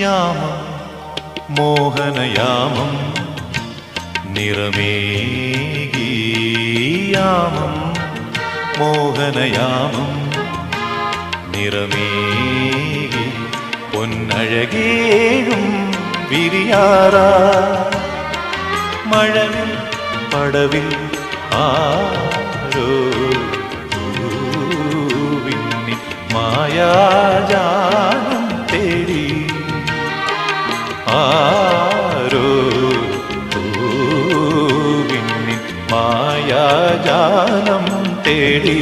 യാമം മോഹനയാമം നിറമേകിയാമം മോഹനയാമം നിറമേകി പൊന്നഴകേഴും വിരിയാറാ. മഴവിൽ പടവിൽ ആരോ പൂവിന്നി ആരോ പൂവിന്നി മായാജാലം തേടി